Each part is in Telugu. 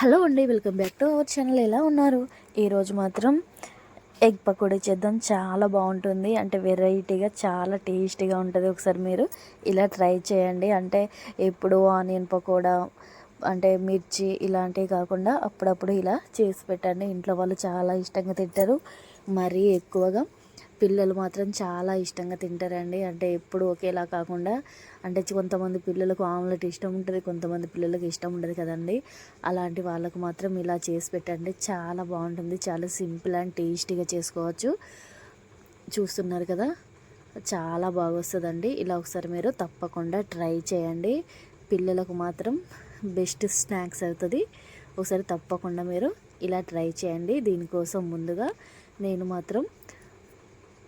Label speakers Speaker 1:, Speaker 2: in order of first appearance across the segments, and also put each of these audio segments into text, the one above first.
Speaker 1: హలో అండి welcome back to our channel ఎలా ఉన్నారు? ఈరోజు మాత్రం ఎగ్ పకోడీ చేద్దాం. చాలా బాగుంటుంది. అంటే వెరైటీగా చాలా టేస్టీగా ఉంటుంది. ఒకసారి మీరు ఇలా ట్రై చేయండి. అంటే ఎప్పుడు ఆనియన్ పకోడా అంటే మిర్చి ఇలాంటివి కాకుండా అప్పుడప్పుడు ఇలా చేసి పెట్టండి. ఇంట్లో వాళ్ళు చాలా ఇష్టంగా తింటారు. మరీ ఎక్కువగా పిల్లలు మాత్రం చాలా ఇష్టంగా తింటారండి. అంటే ఎప్పుడు ఒకేలా కాకుండా అంటే కొంతమంది పిల్లలకు ఆమ్లెట్ ఇష్టం ఉంటుంది కొంతమంది పిల్లలకు ఇష్టం ఉండదు కదండి. అలాంటి వాళ్ళకు మాత్రం ఇలా చేసి పెట్టండి. చాలా బాగుంటుంది. చాలా సింపుల్ అండ్ టేస్టీగా చేసుకోవచ్చు. చూస్తున్నారు కదా? చాలా బాగా వస్తుందండి. ఇలా ఒకసారి మీరు తప్పకుండా ట్రై చేయండి. పిల్లలకు మాత్రం బెస్ట్ స్నాక్స్ అవుతుంది. ఒకసారి తప్పకుండా మీరు ఇలా ట్రై చేయండి. దీనికోసం ముందుగా నేను మాత్రం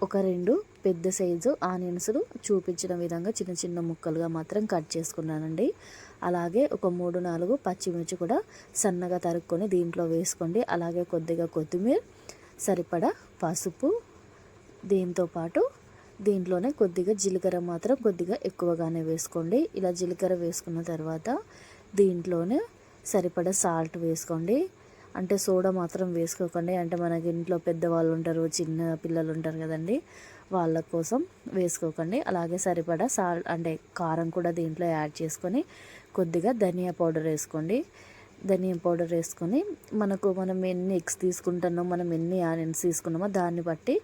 Speaker 1: ఒక రెండు పెద్ద సైజు ఆనియన్స్లు చూపించిన విధంగా చిన్న చిన్న ముక్కలుగా మాత్రం కట్ చేసుకున్నానండి. అలాగే ఒక మూడు నాలుగు పచ్చిమిర్చి కూడా సన్నగా తరుక్కొని దీంట్లో వేసుకోండి. అలాగే కొద్దిగా కొత్తిమీర సరిపడా పసుపు దీంతోపాటు దీంట్లోనే కొద్దిగా జీలకర్ర మాత్రం కొద్దిగా ఎక్కువగానే వేసుకోండి. ఇలా జీలకర్ర వేసుకున్న తర్వాత దీంట్లోనే సరిపడా సాల్ట్ వేసుకోండి. అంటే సోడా మాత్రం వేసుకోకండి. అంటే మనకి ఇంట్లో పెద్దవాళ్ళు ఉంటారు చిన్న పిల్లలు ఉంటారు కదండి వాళ్ళ కోసం వేసుకోకండి. అలాగే సరిపడా సాల్ట్ అంటే కారం కూడా దీంట్లో యాడ్ చేసుకొని కొద్దిగా ధనియా పౌడర్ వేసుకోండి. ధనియా పౌడర్ వేసుకొని మనకు మనం ఎన్ని ఎగ్స్ తీసుకుంటున్నామో మనం ఎన్ని ఆనియన్స్ తీసుకున్నామో దాన్ని బట్టి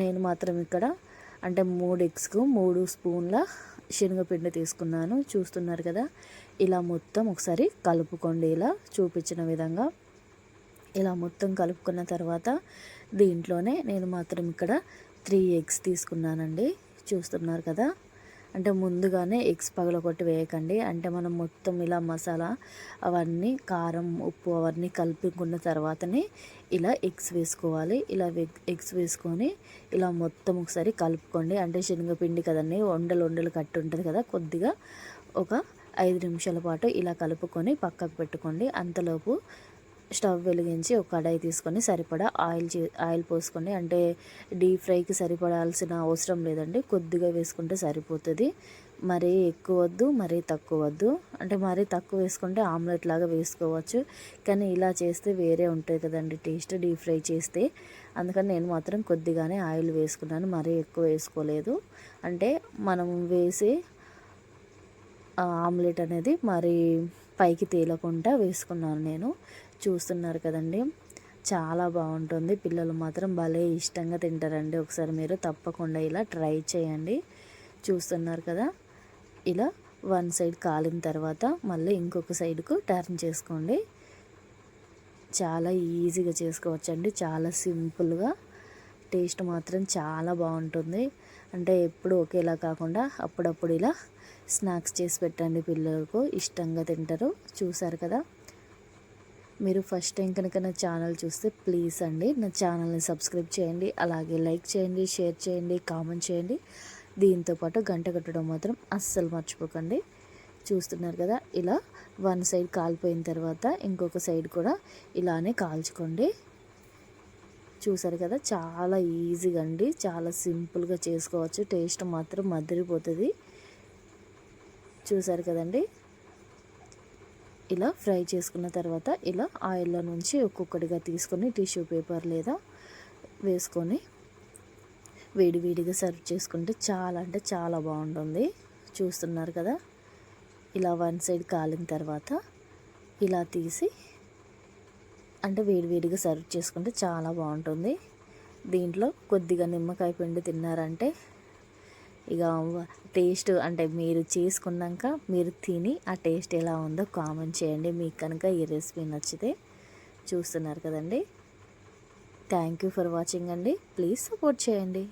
Speaker 1: నేను మాత్రం ఇక్కడ అంటే మూడు ఎగ్స్కు మూడు స్పూన్ల శనగపిండి తీసుకున్నాను. చూస్తున్నారు కదా ఇలా మొత్తం ఒకసారి కలుపుకోండి. ఇలా చూపించిన విధంగా ఇలా మొత్తం కలుపుకున్న తర్వాత దీంట్లోనే నేను మాత్రం ఇక్కడ త్రీ ఎగ్స్ తీసుకున్నానండి. చూస్తున్నారు కదా? అంటే ముందుగానే ఎగ్స్ పగలగొట్టి వేయకండి. అంటే మనం మొత్తం ఇలా మసాలా అవన్నీ కారం ఉప్పు అవన్నీ కలుపుకున్న తర్వాతనే ఇలా ఎగ్స్ వేసుకోవాలి. ఇలా ఎగ్స్ వేసుకొని ఇలా మొత్తం ఒకసారి కలుపుకోండి. అంటే శనగపిండి కదండి వండలు వండలు కట్టి ఉంటుంది కదా? కొద్దిగా ఒక ఐదు నిమిషాల పాటు ఇలా కలుపుకొని పక్కకు పెట్టుకోండి. అంతలోపు స్టవ్ వెలిగించి ఒక కడాయి తీసుకొని సరిపడా ఆయిల్ ఆయిల్ పోసుకొని అంటే డీప్ ఫ్రైకి సరిపడాల్సిన అవసరం లేదండి. కొద్దిగా వేసుకుంటే సరిపోతుంది. మరీ ఎక్కువ వద్దు మరీ తక్కువ వద్దు. అంటే మరీ తక్కువ వేసుకుంటే ఆమ్లెట్ లాగా వేసుకోవచ్చు. కానీ ఇలా చేస్తే వేరే ఉంటుంది కదండి టేస్ట్ డీప్ ఫ్రై చేస్తే. అందుకని నేను మాత్రం కొద్దిగానే ఆయిల్ వేసుకున్నాను. మరీ ఎక్కువ వేసుకోలేదు. అంటే మనం వేసి ఆమ్లెట్ అనేది మరి పైకి తేలకుండా వేసుకున్నాను నేను. చూస్తున్నారు కదండి. చాలా బాగుంటుంది. పిల్లలు మాత్రం భలే ఇష్టంగా తింటారండి. ఒకసారి మీరు తప్పకుండా ఇలా ట్రై చేయండి. చూస్తున్నారు కదా. ఇలా వన్ సైడ్ కాలిన తర్వాత మళ్ళీ ఇంకొక సైడ్కు టర్న్ చేసుకోండి. చాలా ఈజీగా చేసుకోవచ్చండి. చాలా సింపుల్గా. టేస్ట్ మాత్రం చాలా బాగుంటుంది. అంటే ఎప్పుడు ఒకేలా కాకుండా అప్పుడప్పుడు ఇలా స్నాక్స్ చేసి పెట్టండి పిల్లలకు. ఇష్టంగా తింటారు. చూసారు కదా. మీరు ఫస్ట్ టైం కనుక నా ఛానల్ చూస్తే ప్లీజ్ అండి నా ఛానల్ని సబ్స్క్రైబ్ చేయండి అలాగే లైక్ చేయండి షేర్ చేయండి కామెంట్ చేయండి. దీంతోపాటు గంట కట్టడం మాత్రం అస్సలు మర్చిపోకండి. చూస్తున్నారు కదా ఇలా వన్ సైడ్ కాలిపోయిన తర్వాత ఇంకొక సైడ్ కూడా ఇలానే కాల్చుకోండి. చూసారు కదా చాలా ఈజీగా అండి చాలా సింపుల్గా చేసుకోవచ్చు టేస్ట్ మాత్రం మదిరిపోతుంది చూసారు కదండి ఇలా ఫ్రై చేసుకున్న తర్వాత ఇలా ఆయిల్లో నుంచి ఒక్కొక్కటిగా తీసుకొని టిష్యూ పేపర్ లేదా వేసుకొని వేడివేడిగా సర్వ్ చేసుకుంటే చాలా అంటే చాలా బాగుంటుంది. చూస్తున్నారు కదా? ఇలా వన్ సైడ్ కాలిన తర్వాత ఇలా తీసి అంటే వేడివేడిగా సర్వ్ చేసుకుంటే చాలా బాగుంటుంది. దీంట్లో కొద్దిగా నిమ్మకాయ పిండి తిన్నారంటే ఇక టేస్ట్ అంటే మీరు చేసుకున్నాక మీరు తిని ఆ టేస్ట్ ఎలా ఉందో కామెంట్ చేయండి. మీకు కనుక ఈ రెసిపీ నచ్చితే చూస్తున్నారు కదండి. థ్యాంక్ యూ ఫర్ వాచింగ్ అండి. ప్లీజ్ సపోర్ట్ చేయండి.